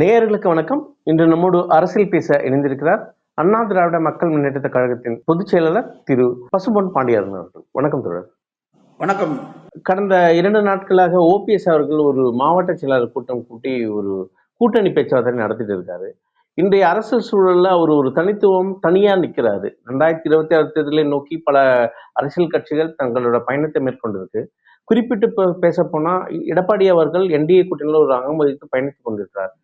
நேயர்களுக்கு வணக்கம். இன்று நம்மோடு அரசியல் பேச இணைந்திருக்கிறார் அண்ணா திராவிட மக்கள் முன்னேற்றத்த கழகத்தின் பொதுச் செயலாளர் திரு பசும்பொன் பாண்டியரன் அவர்கள். வணக்கம் தொடர் வணக்கம். கடந்த இரண்டு நாட்களாக ஓபிஎஸ் அவர்கள் ஒரு மாவட்ட செயலாளர் கூட்டம் கூட்டி ஒரு கூட்டணி பேச்சுவார்த்தை நடத்திட்டு இருக்காரு. இன்றைய அரசியல் சூழல்ல அவர் ஒரு தனித்துவம் தனியா நிக்கிறாரு. ரெண்டாயிரத்தி இருபத்தி ஆறு தேர்தலை நோக்கி பல அரசியல் கட்சிகள் தங்களோட பயணத்தை மேற்கொண்டிருக்கு. குறிப்பிட்டு பேச போனா எடப்பாடி அவர்கள் என்டிஏ கூட்டணியில் ஒரு அங்கம் வகித்து பயணித்துக் கொண்டிருக்கிறார்.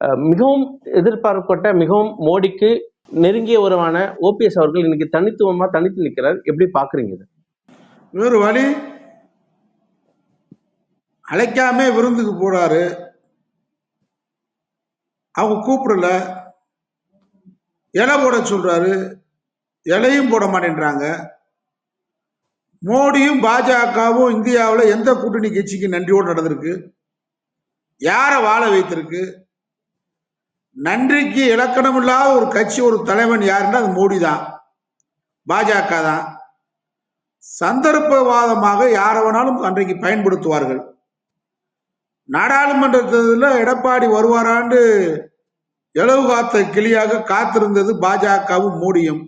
மிகவும் எதிர்பார்க்கப்பட்ட மிகவும் மோடிக்கு நெருங்கிய உறவான ஓபிஎஸ் அவர்கள் இன்னைக்கு தனித்துவமா தனித்து நிற்கிறார் எப்படி பாக்குறீங்க இது? வேறு வழி அழைக்காம விருந்துக்கு போறாரு. அவங்க கூப்பிடல. இலை போட சொல்றாரு. இலையும் போட மாட்டேன்றாங்க. மோடியும் பாஜகவும் இந்தியாவில் எந்த கூட்டணி கட்சிக்கு நன்றியோடு நடந்திருக்கு? யாரை வாழ வைத்திருக்கு? நன்றிக்கு இலக்கணம் இல்லாத ஒரு கட்சி ஒரு தலைவன் யாருன்னா அது மோடி தான் பாஜக தான் சந்தர்ப்பவாதமாக யாரை வேணாலும் அன்றைக்கு பயன்படுத்துவார்கள். நாடாளுமன்றத்தில் எடப்பாடி வருவாராண்டு இளவு காத்த கிளியாக காத்திருந்தது பாஜகவும் மோடியும்.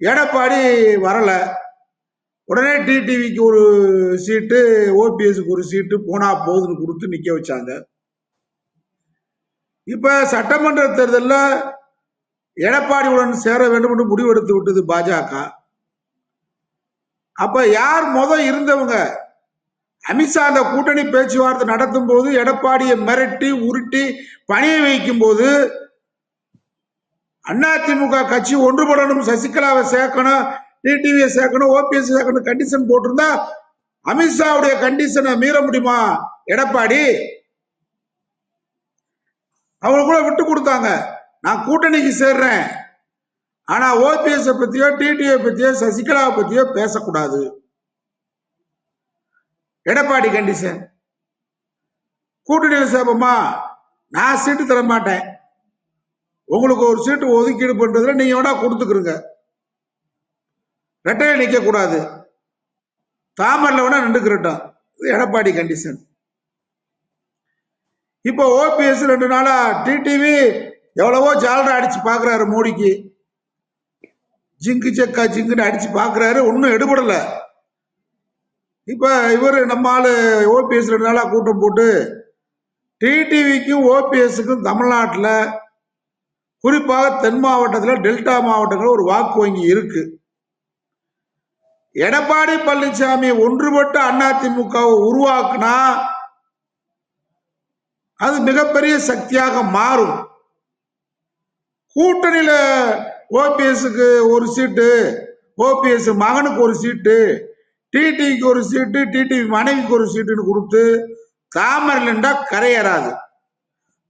எடப்பாடி வரல. உடனே டிடிவிக்கு ஒரு சீட்டு ஓபிஎஸ்க்கு ஒரு சீட்டு போனா போகுதுன்னு கொடுத்து நிக்க வச்சாங்க. இப்ப சட்டமன்ற தேர்தலில் எடப்பாடியுடன் சேர வேண்டும் என்று முடிவெடுத்து விட்டது பாஜக. அப்ப யார் முத இருந்தவங்க? அமித்ஷா அந்த கூட்டணி பேச்சுவார்த்தை நடத்தும் போது எடப்பாடியை மிரட்டி உருட்டி பணிய வைக்கும் போது அதிமுக கட்சி ஒன்றுபடணும் சசிகலாவை சேர்க்கணும் டிடிவியை சேர்க்கணும் ஓபிஎஸ் சேர்க்கணும் கண்டிஷன் போட்டிருந்தா அமித்ஷாவுடைய கண்டிஷனை மீற முடியுமா? எடப்பாடி அவங்க கூட விட்டு கொடுத்தாங்க. நான் கூட்டணிக்கு சேர்றேன். ஆனா ஓபிஎஸ் பத்தியோ டிடிஏ பத்தியோ சசிகலாவை பத்தியோ பேசக்கூடாது. எடப்பாடி கண்டிஷன். கூட்டணியில் சேர்ப்போமா? நான் சீட்டு தர மாட்டேன். உங்களுக்கு ஒரு சீட்டு ஒதுக்கீடு பண்றதுல நீங்க வேணா கொடுத்துக்கிறங்க ரெட்டையை நிற்க கூடாது தாமரில் வேணா நின்றுக்கிறட்டும் இது எடப்பாடி கண்டிஷன். இப்போ ஓபிஎஸ் ரெண்டு நாளா டிடிவி எவ்வளவோ ஜாலரா அடிச்சு பாக்குறாரு மோடிக்கு. ஜிங்கு செக்கா ஜிங்குன்னு அடிச்சு பாக்குறாரு ஒன்றும் எடுபடல. இப்ப இவர் நம்ம ஆளு ஓபிஎஸ் ரெண்டு நாளா கூட்டம் போட்டு டிடிவிக்கும் ஓபிஎஸ்க்கும் தமிழ்நாட்டில் குறிப்பாக தென் மாவட்டத்தில் டெல்டா மாவட்டங்களில் ஒரு வாக்கு வங்கி இருக்கு. எடப்பாடி பழனிசாமி ஒன்றுபட்ட அதிமுகவை உருவாக்குனா அது மிகப்பெரிய சக்தியாக மாறும். கூட்டணியில ஓபிஎஸ்க்கு ஒரு சீட்டு ஓபிஎஸ் மகனுக்கு ஒரு சீட்டு டிடிக்கு ஒரு சீட்டு டிடிவி மனைவிக்கு ஒரு சீட்டுன்னு கொடுத்து தாமரலண்டா கரையேறாது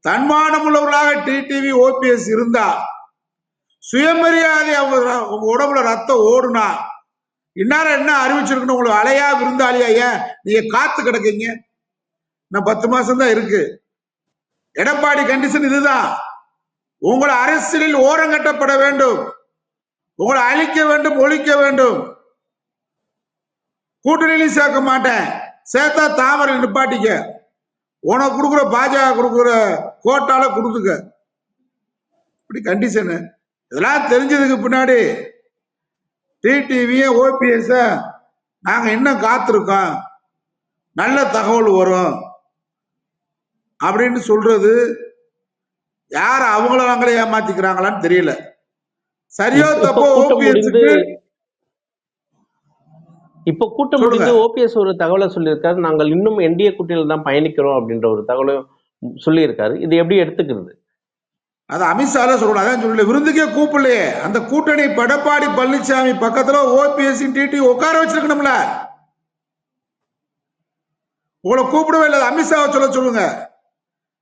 தன்மானம் உள்ளவர்களாக டிடிவி ஓபிஎஸ் இருந்தா சுயமரியாதை அவங்க ர- உடம்புல ரத்தம் ஓடுனா இன்னார என்ன அறிவிச்சிருக்கணும் உங்களுக்கு அலையா விருந்தாளியா ஏன்? நீங்க காத்து கிடக்கீங்க. இன்னும் பத்து மாசம் தான் இருக்கு. எடப்பாடி கண்டிஷன் இதுதான். உங்களை அரசியலில் ஓரங்கட்டப்பட வேண்டும். உங்களை அழிக்க வேண்டும் ஒழிக்க வேண்டும். கூட்டணியிலையும் சேர்க்க மாட்டேன். சேர்த்தா தாமரை நிப்பாட்டிக்க. உனக்கு கொடுக்குற பாஜக கொடுக்குற கோட்டால கொடுத்துக்க. இப்படி கண்டிஷனு இதெல்லாம் தெரிஞ்சதுக்கு பின்னாடி டிடிவியும் ஓபிஎஸ் நாங்க இன்னும் காத்திருக்கோம். நல்ல தகவல் வரும். அப்படின்னு சொல்றது யார் அவங்கள அவங்களே ஏமாத்திக்கிறாங்களான்னு தெரியல. சரியோ தப்போ ஓபிஎஸ்க்கு இப்ப கூட்டம். முடிந்து ஓபிஎஸ் ஒரு தகவலை சொல்லியிருக்காரு. நாங்கள் இன்னும் என்டிஏ கூட்டணியில் தான் பயணிக்கிறோம் அப்படின்ற ஒரு தகவலையும் சொல்லியிருக்காரு. இது எப்படி எடுத்துக்கிறது? அது அமித்ஷால சொல்லணும் அதான் சொல்லல. விருந்துக்கே கூப்பிடலையே. அந்த கூட்டணி எடப்பாடி பழனிசாமி பக்கத்துல ஓபிஎஸ் டிடி உட்கார வச்சிருக்கணும்ல. உங்களை கூப்பிடவே இல்லை. அமித்ஷாவை சொல்ல சொல்லுங்க.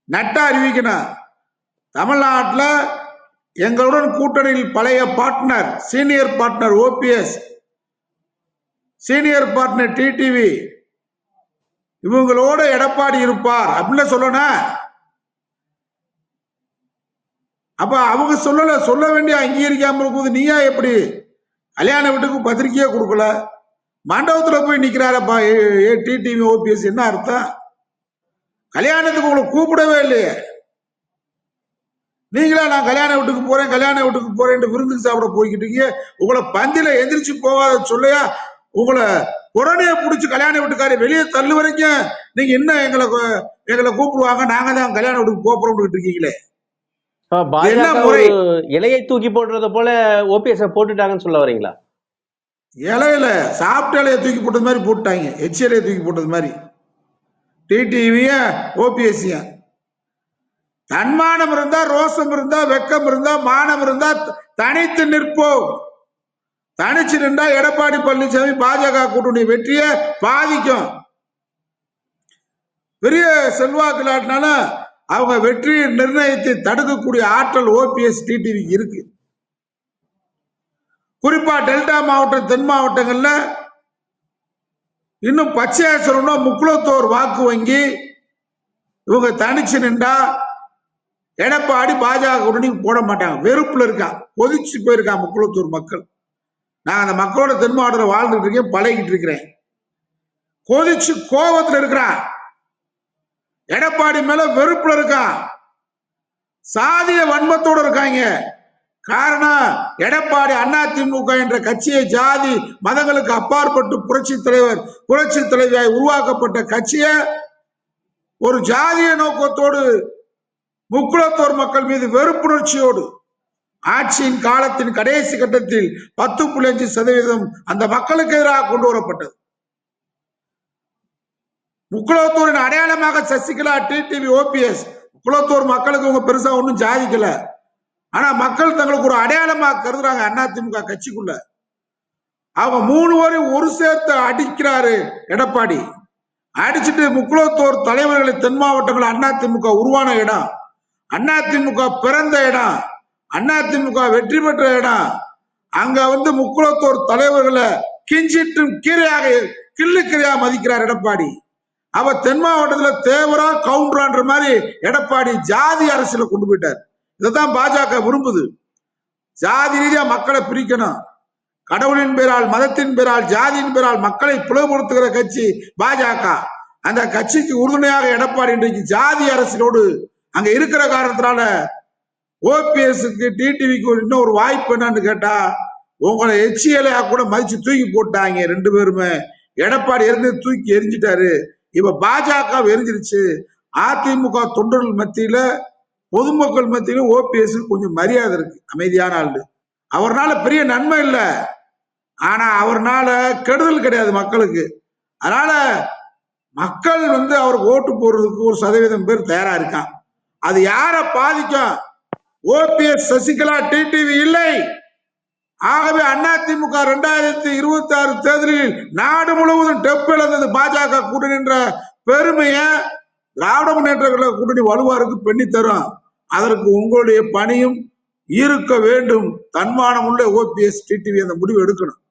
நட்டா அறிவிக்கணும் தமிழ்நாட்டில் எங்களுடன் கூட்டணியில் பழைய partner senior partner OPS senior partner TTV இவங்களோட எடப்பாடி இருப்பார் அப்படின்னு சொல்லணும் அப்ப அவங்க சொல்லல சொல்ல வேண்டிய அங்கீகரிக்காம இருக்கும்போது நீயா எப்படி? கல்யாண வீட்டுக்கு பத்திரிக்கையே கொடுக்கல. மண்டபத்துல போய் நிக்கிறாரப்பா ஏ டிடிவி ஓபிஎஸ் என்ன அர்த்தம்? கல்யாணத்துக்கு உங்களை கூப்பிடவே இல்லையே. நீங்களா நான் கல்யாண வீட்டுக்கு போறேன் கல்யாண வீட்டுக்கு போறேன் விருந்துக்கு சாப்பிட போய்கிட்டு இருக்கீங்க. உங்களை பந்தில எந்திரிச்சு போகாத சொல்லையா? உங்களை புறணைய புடிச்சு கல்யாண வீட்டுக்காரி வெளியே தள்ளு வரைக்கும் நீங்க என்ன எங்களை எங்களை கூப்பிடுவாங்க? நாங்க தான் கல்யாண வீட்டுக்கு போறோம்னு இருக்கீங்களே. இலையை தூக்கி போடுறது போல ஓபிஎஸ் போட்டுட்டாங்கன்னு சொல்ல வரீங்களா? இலையில சாப்பிட்ட இலைய தூக்கி போட்டது மாதிரி போட்டாங்க எச்சி இலைய தூக்கி போட்டது மாதிரி. டிடிவியா ஓபிஎஸ்சியா. தன்மானம் இருந்தா ரோசம் இருந்தா வெக்கம் இருந்தா மானம் இருந்தா தனித்து நிற்போம். தனிச்சு நின்றா எடப்பாடி பழனிசாமி பாஜக கூட்டணி வெற்றிய பாதிக்கும். பெரிய செல்வாக்கு இல்லாட்டினாலும் அவங்க வெற்றி நிர்ணயத்தை தடுக்கக்கூடிய ஆற்றல் ஓபிஎஸ் டிடிவி இருக்கு. குறிப்பா டெல்டா மாவட்டம் தென் மாவட்டங்கள்ல இன்னும் பச்சையா சொல்லணும்னா முக்குளத்தோர் வாக்கு வங்கி. இவங்க தனிச்சு நின்றா எடப்பாடி பாஜக உடனே போட மாட்டாங்க. வெறுப்புல இருக்கா. கொதிச்சு போயிருக்கான் முக்குளத்தூர் மக்கள். நான் அந்த மக்களோட தென் மாவட்டத்தில் வாழ்ந்துட்டு இருக்கேன் பழகிட்டு இருக்கிறேன். கொதிச்சு கோபத்துல இருக்கிறான் எடப்பாடி மேல வெறுப்புல இருக்கான் சாதிய வன்மத்தோட இருக்காங்க. காரணம் எடப்பாடி அண்ணா திமுக என்ற கட்சியை ஜாதி மதங்களுக்கு அப்பாற்பட்டு புரட்சி தலைவர் புரட்சி தலைவியாய் உருவாக்கப்பட்ட கட்சியை ஒரு ஜாதிய நோக்கத்தோடு முக்குளத்தோர் மக்கள் மீது வெறுப்புணர்ச்சியோடு ஆட்சியின் காலத்தின் கடைசி கட்டத்தில் பத்து புள்ளி அஞ்சு சதவீதம் அந்த மக்களுக்கு எதிராக கொண்டு வரப்பட்டது. முக்குளத்தூரின் அடையாளமாக சசிகலா டிடிவி ஓபிஎஸ் முக்குளத்தூர் மக்களுக்கு உங்க பெருசா ஒன்றும் ஜாதிக்கல. ஆனா மக்கள் தங்களுக்கு ஒரு அடையாளமா கருதுறாங்க அதிமுக கட்சிக்குள்ள. அவங்க மூணு வரையும் ஒரு சேர்த்து அடிக்கிறாரு எடப்பாடி. அடிச்சிட்டு முக்குளத்தோர் தலைவர்களை தென் மாவட்டங்கள் அதிமுக உருவான இடம். அதிமுக பிறந்த இடம். அதிமுக வெற்றி பெற்ற இடம். அங்க வந்து முக்குளத்தோர் தலைவர்களை கிஞ்சிட்டும் கீரையாக கிள்ளுக்கீரையா மதிக்கிறார் எடப்பாடி. அவ தென் மாவட்டத்துல தேவரா கவுண்டரான்ற மாதிரி எடப்பாடி ஜாதி அரசியல கொண்டு போயிட்டார். இதைத்தான் பாஜக விரும்புது. ஜாதி ரீதியா மக்களை பிரிக்கணும். கடவுளின் பேரால் மதத்தின் பேரால் ஜாதியின் பேரால் மக்களை பிளவுபடுத்துகிற கட்சி பாஜக. அந்த கட்சிக்கு உறுதுணையாக எடப்பாடி இன்றைக்கு ஜாதி அரசியலோடு அங்க இருக்கிற காரணத்தினால ஓபிஎஸ்க்கு டிடிவிக்கு இன்னும் ஒரு வாய்ப்பு என்னன்னு கேட்டா உங்களை எச்சியலையா கூட மதிச்சு தூக்கி போட்டாங்க ரெண்டு பேருமே. எடப்பாடி இருந்து தூக்கி எரிஞ்சிட்டாரு இப்ப பாஜக எரிஞ்சிருச்சு அதிமுக தொண்டர்கள் மத்தியில பொதுமக்கள் மத்தியிலும் ஓபிஎஸ் கொஞ்சம் மரியாதை இருக்கு. அமைதியான ஆள் அவர்னால பெரிய நன்மை இல்லை. ஆனா அவர்னால கெடுதல் கிடையாது மக்களுக்கு. அதனால மக்கள் வந்து அவருக்கு ஓட்டு போடுறதுக்கு ஒரு சதவீதம் பேர் தயாரா இருக்கான். அது யார பாதிக்கும்? ஓபிஎஸ் சசிகலா டிடிவி இல்லை. ஆகவே அதிமுக ரெண்டாயிரத்தி இருபத்தி ஆறு தேர்தலில் நாடு முழுவதும் டெப் இழந்தது பாஜக கூட்டணி என்ற பெருமையை திராவிட முன்னேற்ற கூட்டணி வலுவாருக்கு பெண்ணி தரும். அதற்கு உங்களுடைய பணியும் இருக்க வேண்டும். தன்மானம் உள்ள ஓபிஎஸ் டிடிவி அந்த முடிவு எடுக்கணும்.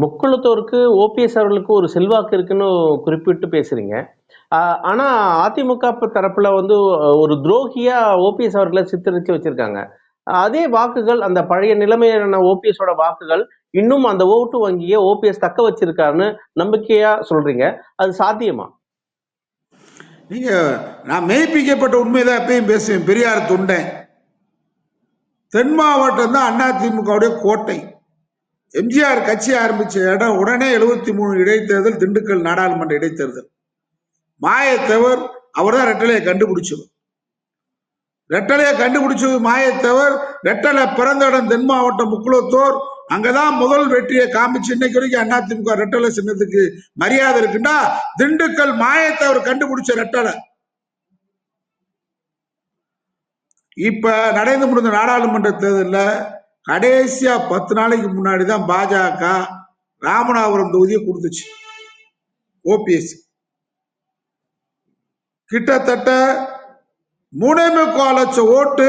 முக்குளத்தோருக்கு ஓபிஎஸ் அவர்களுக்கு ஒரு செல்வாக்கு இருக்குன்னு குறிப்பிட்டு பேசுறீங்க. ஆஹ் ஆனா அதிமுக தரப்புல வந்து ஒரு துரோகியா ஓபிஎஸ் அவர்களை சித்தரிச்சு வச்சிருக்காங்க. அதே வாக்குகள் அந்த பழைய நிலைமையான ஓபிஎஸோட வாக்குகள் இன்னும் அந்த ஓட்டு வங்கியை ஓபிஎஸ் தக்க வச்சிருக்காருன்னு நம்பிக்கையா சொல்றீங்க. அது சாத்தியமா? நீங்க நான் மெய்ப்பிக்கப்பட்ட உண்மைதான் எப்பயும் பேசுவேன். பெரியார் தொண்டேன் தென் மாவட்டம் தான் அதிமுகவுடைய கோட்டை. எம்ஜிஆர் கட்சி ஆரம்பிச்ச இடம் உடனே எழுபத்தி மூணு இடைத்தேர்தல் திண்டுக்கல் நாடாளுமன்ற இடைத்தேர்தல். மாயத்தேவர் அவர் தான் ரெட்டலையை கண்டுபிடிச்சவர். ரெட்டலையை கண்டுபிடிச்சது மாயத்தேவர். ரெட்டலை பிறந்த இடம் தென் மாவட்டம் முக்குளத்தோர். அங்கதான் முதல் வெற்றியை காமிச்சு இன்னைக்கு வரைக்கும் அதிமுக ரெட்டலை சின்னத்துக்கு மரியாதை இருக்குன்னா திண்டுக்கல் மாயத்தை அவர் கண்டுபிடிச்ச ரெட்டலை. இப்ப நடந்து முடிந்த நாடாளுமன்ற தேர்தலில் கடைசியா பத்து நாளைக்கு முன்னாடி தான் பாஜக ராமநாதபுரம் தொகுதியை கொடுத்துச்சு. ஓபிஎஸ் கிட்டத்தட்ட மூணே முக்கால் லட்சம் ஓட்டு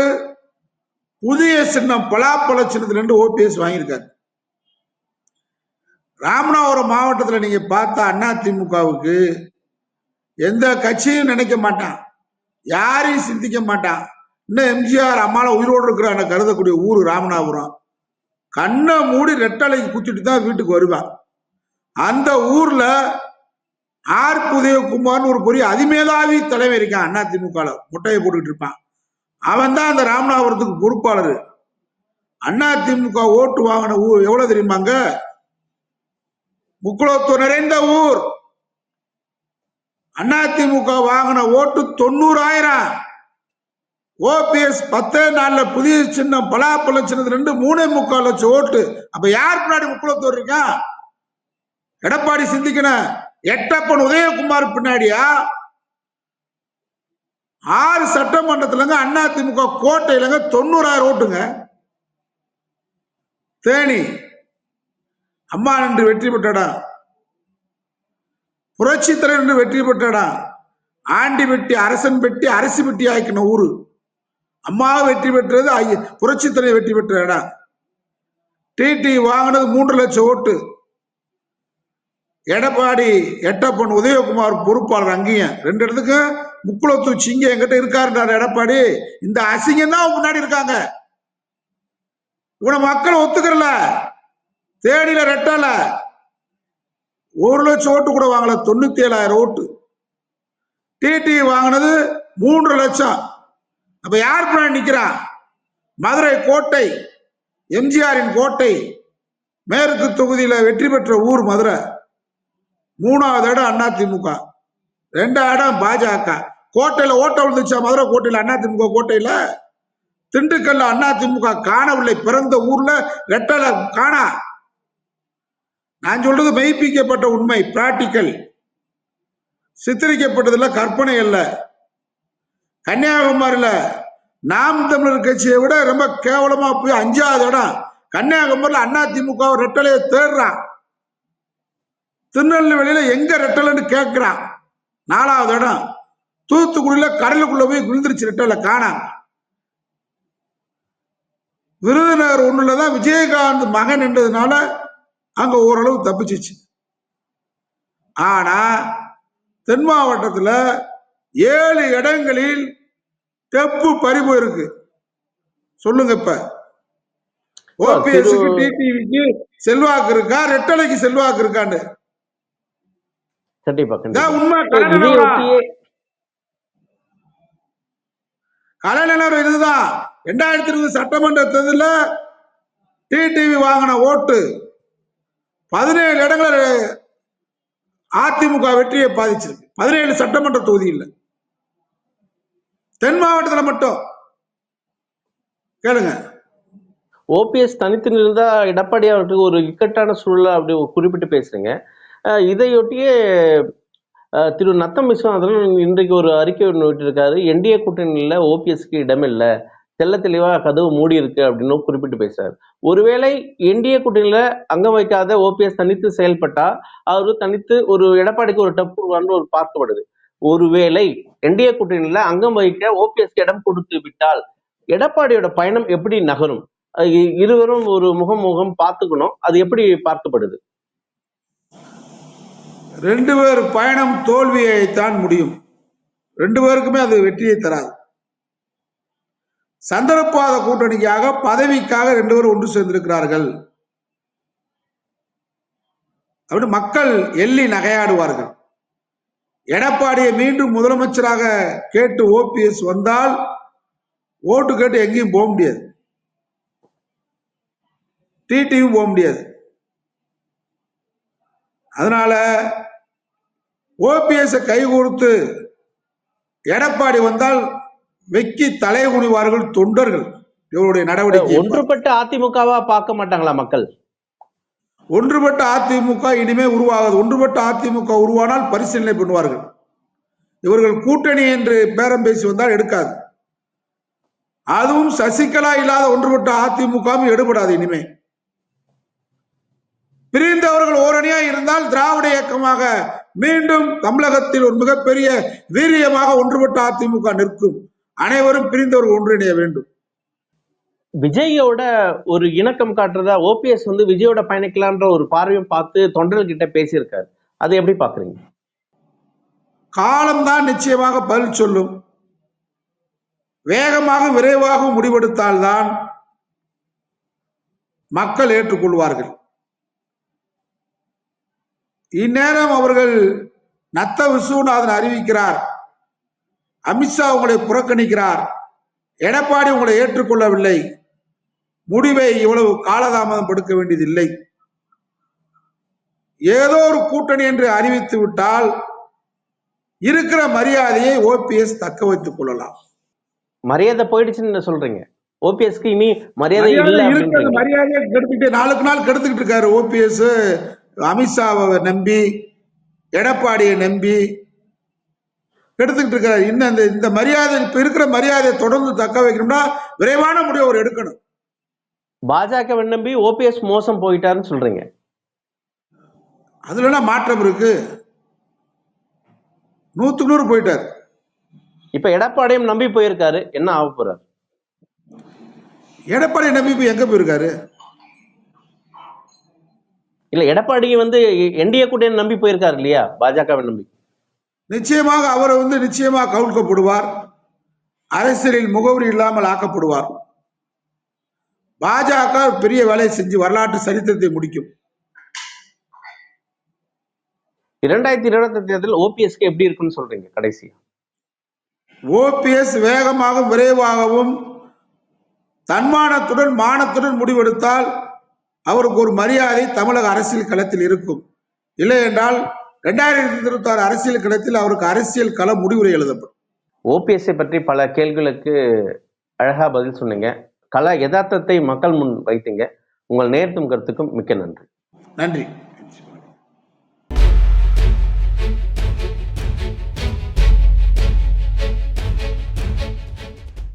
புதிய சின்னம் பலாப்பழ சின்னத்துல இருந்து ஓபிஎஸ் வாங்கியிருக்காரு. ராமநாதபுரம் மாவட்டத்தில் நீங்க பார்த்தா திமுகவுக்கு எந்த கட்சியும் நினைக்க மாட்டான். யாரையும் சிந்திக்க மாட்டான். இன்னும் எம்ஜிஆர் அம்மால உயிரோடு இருக்கிறான்னு கருதக்கூடிய ஊர் ராமநாதபுரம். கண்ணை மூடி ரெட்டலைக்கு குத்திட்டு தான் வீட்டுக்கு வருவான். அந்த ஊர்ல ஆர் புதயகுமார்னு ஒரு பெரிய அதிமேதாவி தலைவர் இருக்கான் அண்ணா அதிமுக முட்டையை போட்டுக்கிட்டு இருப்பான். அவன் தான் அந்த ராமநாதபுரத்துக்கு பொறுப்பாளர். அண்ணா திமுக ஓட்டு வாங்கின ஊர் எவ்வளவு தெரியுமாங்க? முக்குளத்தூர் நிறைந்த ஊர். அண்ணா வாங்கின ஓட்டு தொண்ணூறாயிரம். ஓபிஎஸ் பத்தே நாள்ல புதிய சின்னம் பலாப்பழ சின்னது ரெண்டு மூணே முக்கால் லட்சம் ஓட்டு. அப்ப யார் பின்னாடி முக்குளத்தூர் இருக்கா? எடப்பாடி சிந்திக்கணும் எட்டப்பன் உதயகுமார் பின்னாடியா? ஆறு சட்டமன்றத்துலங்க அண்ணா கோட்டையிலங்க தொண்ணூறாயிரம் ஓட்டுங்க. தேனி அம்மா நின்று வெற்றி பெற்றடா. புரட்சி தலைவர் என்று வெற்றி பெற்றடா. ஆண்டி பெட்டி அரசன் பெட்டி அரசு பெட்டி ஆக்கின ஊரு. அம்மா வெற்றி பெற்றது ஐய- புரட்சி தலைவர் வெற்றி பெற்ற இடம் டிடி வாங்கினது மூன்று லட்சம் ஓட்டு. எடப்பாடி எட்டப்பன் உதயகுமார் பொறுப்பாளர் அங்கேயும். ரெண்டு இடத்துக்கும் முக்குளத்து சிங்க என்கிட்ட இருக்காருன்றார் எடப்பாடி. இந்த அசிங்கம் தான் முன்னாடி இருக்காங்க. இவனை மக்கள் ஒத்துக்கிறல. தேடியில ரெட்டல ஒரு லட்சம் ஓட்டு கூட வாங்கல தொண்ணூத்தி ஏழாயிரம் ஓட்டு டிடி வாங்கினது மூன்று லட்சம். அப்ப யார் பின்னாடி நிக்கிறான் மதுரை கோட்டை எம்ஜிஆரின் கோட்டை. மேற்கு தொகுதியில வெற்றி பெற்ற ஊர் மதுரை. மூணாவது இடம் அண்ணா திமுக. ரெண்டாவது இடம் பாஜக. கோட்டையில ஓட்ட விழுந்துச்சா மதுரை கோட்டையில அதிமுக கோட்டையில? திண்டுக்கல்ல திமுக காணவில்லை. பிறந்த ஊர்ல ரெட்டலை காணா. நான் சொல்றது மெய்ப்பிக்கப்பட்ட உண்மை பிராக்டிக்கல் சித்தரிக்கப்பட்டதுல கற்பனை அல்ல. கன்னியாகுமரியில நாம் தமிழர் கட்சியை விட ரொம்ப கேவலமா போய் அஞ்சாவது இடம். கன்னியாகுமரியில அண்ணா திமுக ரெட்டலையை தேடுறான். திருநெல்வேலியில எங்க ரெட்டலைன்னு கேட்கிறான் நாலாவது இடம். தூத்துக்குடியில கடலுக்குள்ள போய் விழுந்துருச்சு ரெட்டலை காணாம். விருதுநகர் ஒண்ணுலதான் விஜயகாந்த் மகன் என்றதுனால அங்க ஓரளவு தப்பிச்சிச்சு. ஆனா தென் மாவட்டத்துல ஏழு இடங்களில் தெப்பு பறிவு இருக்கு. சொல்லுங்க இப்ப. ஓபிஎஸ்க்கு டிடிவிக்கு செல்வாக்கு இருக்கா? ரெட்டலைக்கு செல்வாக்கு இருக்கான்னு. கலை நிலவரம். இதுதான். ரெண்டாயிரத்தி இருபது சட்டமன்ற தேர்தலில் டிடிவி வாங்கின ஓட்டு. பதினேழு இடங்கள அதிமுக வெற்றியை பாதிச்சிருக்கு. பதினேழு சட்டமன்ற தொகுதியில் தென் மாவட்டத்தில் மட்டும். கேளுங்க. ஓபிஎஸ் தனித்து நின்றா எடப்பாடி அவர்களுக்கு ஒரு இக்கட்டான சூழல் அப்படி குறிப்பிட்டு பேசுறீங்க. இதையொட்டியே திரு நத்தம் விஸ்வநாதன் இன்றைக்கு ஒரு அறிக்கை ஒன்று விட்டிருக்காரு என்டிஏ கூட்டணியில் ஓபிஎஸ்க்கு இடமில்லை. தெல்ல தெளிவாக கதவு மூடி இருக்கு அப்படின்னு குறிப்பிட்டு பேசுறாரு. ஒருவேளை என்டிஏ கூட்டணியில அங்கம் வைக்காத ஓபிஎஸ் தனித்து செயல்பட்டா அவரு தனித்து ஒரு எடப்பாடிக்கு ஒரு டப்பு ஒரு பார்க்கப்படுது ஒருவேளை என்டிஏ கூட்டணியில அங்கம் வகிக்க ஓபிஎஸ்க்கு இடம் கொடுத்து விட்டால் எடப்பாடியோட பயணம் எப்படி நகரும்? இருவரும் ஒரு முகம் முகம் பார்த்துக்கணும். அது எப்படி பார்க்கப்படுது? ரெண்டு பேர் பயணம் தோல்வியைத்தான் முடியும். ரெண்டு பேருக்குமே அது வெற்றியை தராது. சந்தர்ப்பாத கூட்டணிக்காக பதவிக்காக ரெண்டு பேரும் ஒன்று சேர்ந்திருக்கிறார்கள். அப்படின்னு மக்கள் எள்ளி நகையாடுவார்கள். எடப்பாடியை மீண்டும் முதலமைச்சராக கேட்டு ஓபிஎஸ் வந்தால் ஓட்டு கேட்டு எங்கேயும் போக முடியாது. டிடியும் போக முடியாது. அதனால ஓபிஎஸ் கை கொடுத்து எடப்பாடி வந்தால் வெக்கி தலை குனிவார்கள் தொண்டர்கள். இவருடைய நடவடிக்கை ஒன்றுபட்ட அதிமுகவா பார்க்க மாட்டாங்களா மக்கள்? ஒன்றுபட்ட அதிமுக இனிமே உருவாகாது. ஒன்றுபட்ட அதிமுக உருவானால் பரிசீலனை பண்ணுவார்கள். இவர்கள் கூட்டணி என்று பேரம் பேசி வந்தால் எடுக்காது. அதுவும் சசிகலா இல்லாத ஒன்றுபட்ட அதிமுகவும் எடுபடாது இனிமே. பிரிந்தவர்கள் ஓரணியா இருந்தால் திராவிட இயக்கமாக மீண்டும் தமிழகத்தில் ஒரு மிகப்பெரிய வீரியமாக ஒன்றுபட்ட அதிமுக நிற்கும். அனைவரும் பிரிந்தவர்கள் ஒன்றிணைய வேண்டும். விஜயோட ஒரு இணக்கம் காட்டுறதா ஓபிஎஸ் வந்து விஜயோட பயணிக்கலான்ற ஒரு பார்வையும் பார்த்து தொண்டர்கள் கிட்ட பேசியிருக்காரு. அதை எப்படி பாக்குறீங்க காலம்தான் நிச்சயமாக பதில் சொல்லும். வேகமாக விரைவாக முடிவெடுத்தால்தான் மக்கள் ஏற்றுக்கொள்வார்கள். இந்நேரம் அவர்கள் நத்த விஸ்வநாதன் அறிவிக்கிறார். அமித்ஷா உங்களை புறக்கணிக்கிறார். எடப்பாடி உங்களை ஏற்றுக்கொள்ளவில்லை. முடிவை இவ்வளவு காலதாமதம் படுக்க வேண்டியதில்லை. ஏதோ ஒரு கூட்டணி என்று அறிவித்து விட்டால் இருக்கிற மரியாதையை ஓபிஎஸ் தக்க வைத்துக் கொள்ளலாம். மரியாதை போயிடுச்சுன்னு சொல்றீங்க? ஓபிஎஸ்க்கு இனி மரியாதை அப்படின்றீங்க மரியாதையை கெடுத்துக்கிட்டு நாளுக்கு நாள் கெடுத்துக்கிட்டு இருக்காரு ஓபிஎஸ். அமித்ஷாவை நம்பி எடப்பாடியை நம்பி கெடுத்துக்கிட்டு இருக்காரு இன்னும் இந்த இந்த மரியாதை இப்ப இருக்கிற மரியாதையை தொடர்ந்து தக்க வைக்கணும்னா விரைவான முடிவு அவர் எடுக்கணும். பாஜக நம்பி ஓபிஎஸ் மோசம் போயிட்டாருன்னு சொல்றீங்க. அதுல என்ன மாற்றம் இருக்கு. நூத்துக்கு நூறு போயிட்டார். இப்ப எடப்பாடியும் நம்பி போயிருக்காரு. என்ன ஆக போறாரு? எடப்பாடி நம்பி இப்ப எங்க போயிருக்காரு? இல்ல எடப்பாடி வந்து என்டிஏ கூட்டணி நம்பி போயிருக்காரு இல்லையா? பாஜகவை நம்பி. நிச்சயமாக அவர் வந்து நிச்சயமாக கவுழ்க்கப்படுவார் அரசியலில் முகவரி இல்லாமல் ஆக்கப்படுவார். பாஜக பெரிய வேலையை செஞ்சு வரலாற்று சரித்திரத்தை முடிக்கும். இரண்டாயிரத்தி இருபத்தி தேர்தல் ஓபிஎஸ்க்கு எப்படி இருக்குன்னு சொல்றீங்க கடைசி ஓபிஎஸ் வேகமாகவும் விரைவாகவும் தன்மானத்துடன் மானத்துடன் முடிவெடுத்தால் அவருக்கு ஒரு மரியாதை தமிழக அரசியல் களத்தில் இருக்கும். இல்லை என்றால் இரண்டாயிரத்தி இருபத்தி ஆறு அரசியல் களத்தில் அவருக்கு அரசியல் கள முடிவுரை எழுதப்படும். ஓபிஎஸ்ஐ பற்றி பல கேள்விகளுக்கு அழகா பதில் சொன்னீங்க. கல யதார்த்தத்தை மக்கள் முன் வைத்தீங்க. உங்கள் நேர்த்தும் கருத்துக்கும் மிக்க நன்றி. நன்றி.